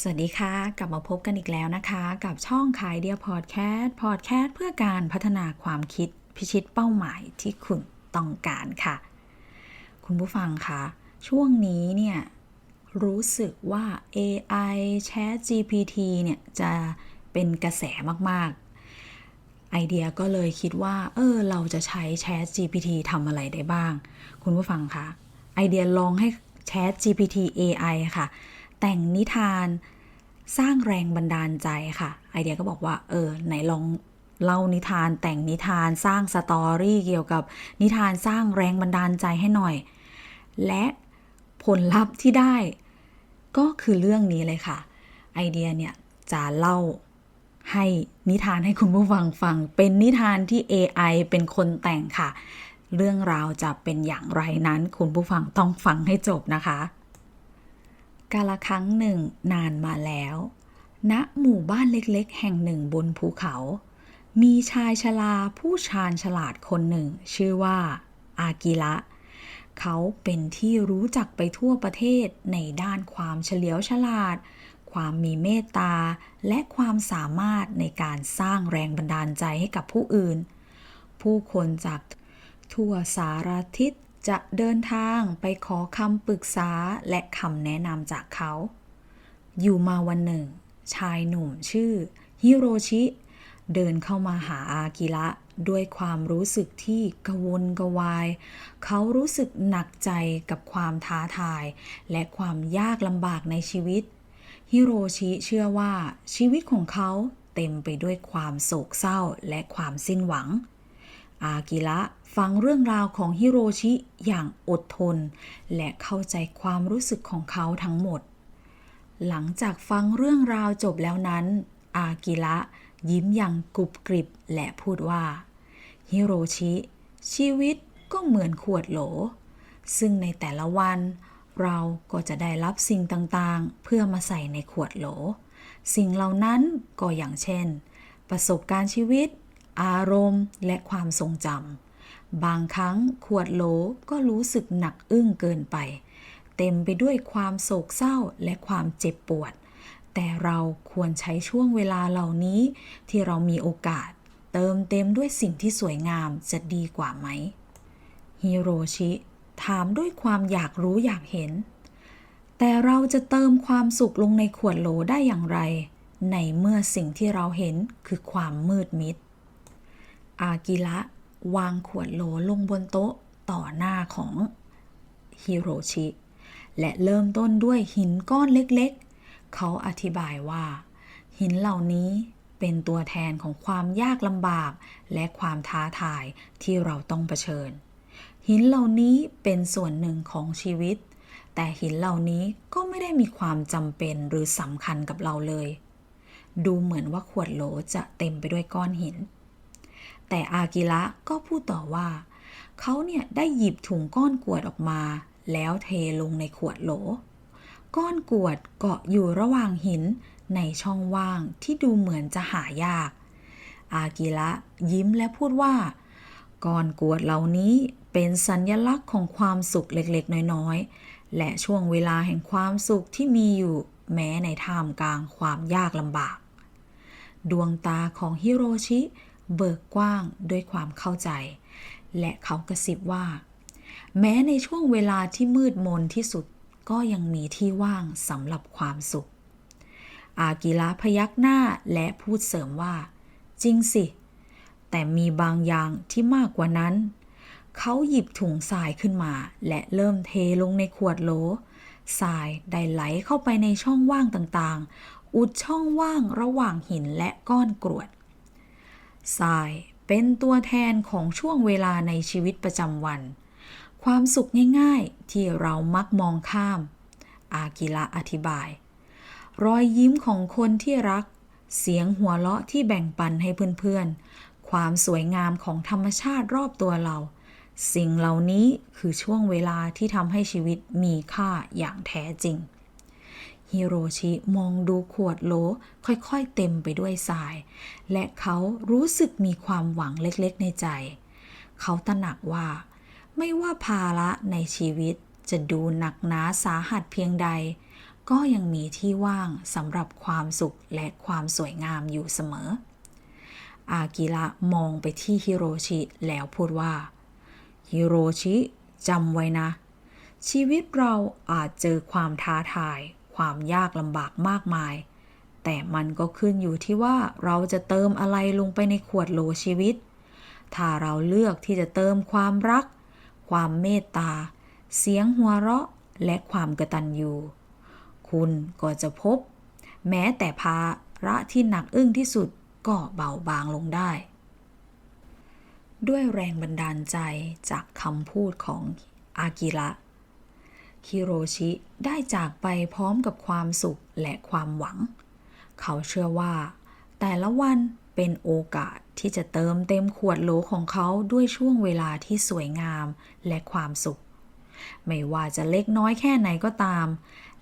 สวัสดีค่ะ กลับมาพบกันอีกแล้วนะคะ กับช่องขายเดียวพอดแคสต์พอดแคสต์เพื่อการพัฒนาความคิดพิชิตเป้าหมายที่คุณต้องการค่ะ คุณผู้ฟังคะช่วงนี้เนี่ยรู้สึกว่า AI Chat GPT เนี่ยจะเป็นกระแสมากๆ ไอเดียก็เลยคิดว่า เออ เราจะใช้ Chat GPT ทำอะไรได้บ้าง คุณผู้ฟังคะไอเดียลองให้ Chat GPT AI ค่ะ แต่งนิทาน สร้างแรงบันดาลใจค่ะ ไอเดียก็บอกว่า เออ ไหนลองเล่านิทาน แต่งนิทานสร้างสตอรี่เกี่ยวกับนิทานสร้างแรงบันดาลใจให้หน่อย และผลลัพธ์ที่ได้ ก็คือเรื่องนี้เลยค่ะ ไอเดียเนี่ยจะเล่าให้นิทานให้คุณผู้ฟังฟัง เป็นนิทานที่ AI เป็นคนแต่งค่ะ เรื่องราวจะเป็นอย่างไรนั้น คุณผู้ฟังต้องฟังให้จบนะคะ กาละครั้งหนึ่งนานมาแล้ว ณ หมู่บ้านเล็กๆ แห่งหนึ่งบนภูเขา มีชายชราผู้ชาญฉลาดคนหนึ่ง ชื่อว่า อากิระ เขาเป็นที่รู้จักไปทั่วประเทศในด้านความเฉลียวฉลาด ความมีเมตตา และความสามารถในการสร้างแรงบันดาลใจให้กับผู้อื่น ผู้คนจากทั่วสารทิศ จะเดินทางไปขอคำปรึกษาและคำแนะนำจากเขา อยู่มาวันหนึ่ง ชายหนุ่มชื่อฮิโรชิ เดินเข้ามาหาอากิระด้วยความรู้สึกที่กระวนกระวาย เขารู้สึกหนักใจกับความท้าทาย และความยากลำบากในชีวิต ฮิโรชิเชื่อว่าชีวิตของเขาเต็มไปด้วยความโศกเศร้าและความสิ้นหวัง อากิระฟังเรื่องราวของฮิโรชิอย่างอดทน และเข้าใจความรู้สึกของเขาทั้งหมด หลังจากฟังเรื่องราวจบแล้วนั้น อากิระยิ้มอย่างกรุบกริบและพูดว่า ฮิโรชิ ชีวิตก็เหมือนขวดโหล ซึ่งในแต่ละวัน เราก็จะได้รับสิ่งต่างๆ เพื่อมาใส่ในขวดโหล สิ่งเหล่านั้นก็อย่างเช่น ประสบการณ์ชีวิต อารมณ์และความทรงจำบางครั้งขวดโหลก็รู้สึกหนักอึ้งเกินไป เต็มไปด้วยความโศกเศร้าและความเจ็บปวด แต่เราควรใช้ช่วงเวลาเหล่านี้ ที่เรามีโอกาส เติมเต็มด้วยสิ่งที่สวยงามจะดีกว่าไหมฮิโรชิ ถามด้วยความอยากรู้อยากเห็น แต่เราจะเติมความสุขลงในขวดโหลได้อย่างไร ในเมื่อสิ่งที่เราเห็นคือความมืดมิด อากิระวางขวดโหลลงบนโต๊ะต่อหน้าของฮิโรชิ และเริ่มต้นด้วยหินก้อนเล็กๆ เขาอธิบายว่า หินเหล่านี้เป็นตัวแทนของความยากลำบากและความท้าทายที่เราต้องเผชิญ หินเหล่านี้เป็นส่วนหนึ่งของชีวิต แต่หินเหล่านี้ก็ไม่ได้มีความจำเป็นหรือสำคัญกับเราเลย ดูเหมือนว่าขวดโหลจะเต็มไปด้วยก้อนหิน แต่อากิระก็พูดต่อว่า เขาเนี่ยได้หยิบถุงก้อนกรวดออกมา แล้วเทลงในขวดโหล ก้อนกรวดเกาะอยู่ระหว่างหินในช่องว่างที่ดูเหมือนจะหายาก อากิระยิ้มและพูดว่า ก้อนกรวดเหล่านี้เป็นสัญญลักษณ์ของความสุขเล็กๆ น้อยๆ และช่วงเวลาแห่งความสุขที่มีอยู่แม้ในท่ามกลางความยากลำบาก ดวงตาของฮิโรชิ เบิกกว้างด้วยความเข้าใจ และเขากระซิบว่า แม้ในช่วงเวลาที่มืดมนที่สุดก็ยังมีที่ว่างสำหรับความสุข อากิระพยักหน้าและพูดเสริมว่า จริงสิ แต่มีบางอย่างที่มากกว่านั้น เขาหยิบถุงทรายขึ้นมา และเริ่มเทลงในขวดโหลทรายได้ไหลเข้าไปในช่องว่างต่างๆ อุดช่องว่างระหว่างหินและก้อนกรวด ทรายเป็นตัวแทนของช่วงเวลาในชีวิตประจำวัน ความสุขง่ายๆ ที่เรามักมองข้าม อากิระอธิบาย รอยยิ้มของคนที่รัก เสียงหัวเราะที่แบ่งปันให้เพื่อนๆ ความสวยงามของธรรมชาติรอบตัวเรา สิ่งเหล่านี้คือช่วงเวลาที่ทำให้ชีวิตมีค่าอย่างแท้จริง ฮิโรชิมองดูขวดโหลค่อยๆเต็มไปด้วยทราย และเขารู้สึกมีความหวังเล็กๆในใจ เขาตระหนักว่า ไม่ว่าภาระในชีวิตจะดูหนักหนาสาหัสเพียงใด ก็ยังมีที่ว่างสำหรับความสุขและความสวยงามอยู่เสมอ อากิระมองไปที่ฮิโรชิแล้วพูดว่า ฮิโรชิจำไว้นะ ชีวิตเราอาจเจอความท้าทาย ความยากลำบากมากมาย แต่มันก็ขึ้นอยู่ที่ว่าเราจะเติมอะไรลงไปในขวดโหลชีวิต ถ้าเราเลือกที่จะเติมความรัก ความเมตตา เสียงหัวเราะ และความกระตัญญูคุณก็จะพบ แม้แต่ภาระที่หนักอึ้งที่สุดก็เบาบางลงได้ ด้วยแรงบันดาลใจจากคำพูดของอากิระ ฮิโรชิได้จากไปพร้อมกับความสุขและความหวัง เขาเชื่อว่า แต่ละวันเป็นโอกาสที่จะเติมเต็มขวดโหลของเขาด้วยช่วงเวลาที่สวยงามและความสุข ไม่ว่าจะเล็กน้อยแค่ไหนก็ตาม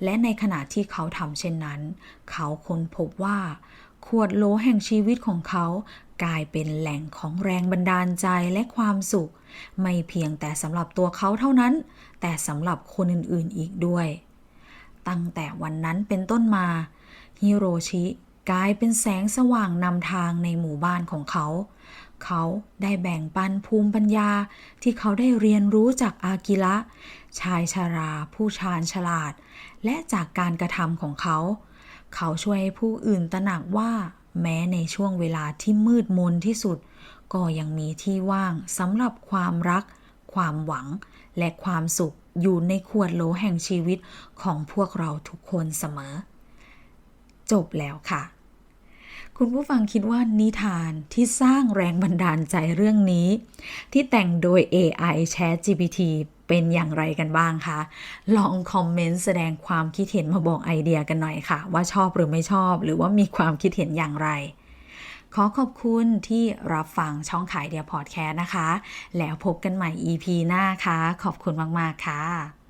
และในขณะที่เขาทำเช่นนั้น เขาค้นพบว่า ขวดโหลแห่งชีวิตของเขา กลายเป็นแหล่งของแรงบันดาลใจและความสุข ไม่เพียงแต่สำหรับตัวเขาเท่านั้น แต่สำหรับคนอื่นๆอีกด้วย ตั้งแต่วันนั้นเป็นต้นมาฮิโรชิกลายเป็นแสงสว่างนำทางในหมู่บ้านของเขา เขาได้แบ่งปันภูมิปัญญาที่เขาได้เรียนรู้จากอากิระชายชาราผู้ชาญฉลาด และจากการกระทำของเขา เขาช่วยให้ผู้อื่นตระหนักว่า แม้ในช่วงเวลาที่มืดมนที่สุด ก็ยังมีที่ว่างสำหรับความรัก ความหวัง และความสุขอยู่ในขวดโหลแห่งชีวิตของพวกเราทุกคนเสมอ จบแล้วค่ะ คุณผู้ฟังคิดว่านิทานที่สร้างแรงบันดาลใจเรื่องนี้ ที่แต่งโดย AI Chat GPT เป็นอย่างไรกันบ้างคะ ลองคอมเมนต์แสดงความคิดเห็นมาบอกไอเดียกันหน่อยค่ะ ว่าชอบหรือไม่ชอบ หรือว่ามีความคิดเห็นอย่างไร ขอขอบคุณที่รับฟังช่องขายเดียพอดแคสต์นะคะ แล้วพบกันใหม่ EP หน้าค่ะ ขอบคุณมาก ๆ ค่ะ